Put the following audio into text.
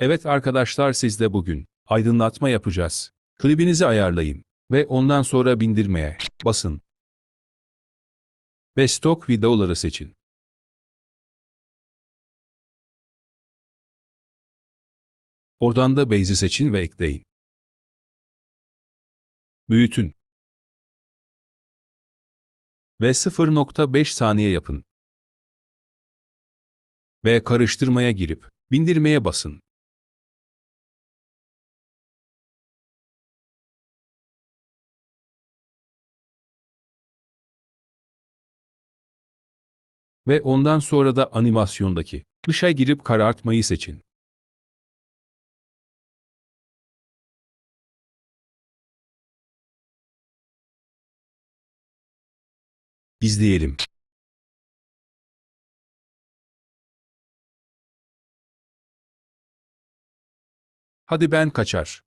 Evet arkadaşlar siz de bugün aydınlatma yapacağız. Klibinizi ayarlayın ve ondan sonra bindirmeye basın. Ve stok videoları seçin. Oradan da Base'i seçin ve ekleyin. Büyütün. Ve 0.5 saniye yapın. Ve karıştırmaya girip bindirmeye basın. Ve ondan sonra da animasyondaki dışa girip karartmayı seçin. İzleyelim. Hadi ben kaçar.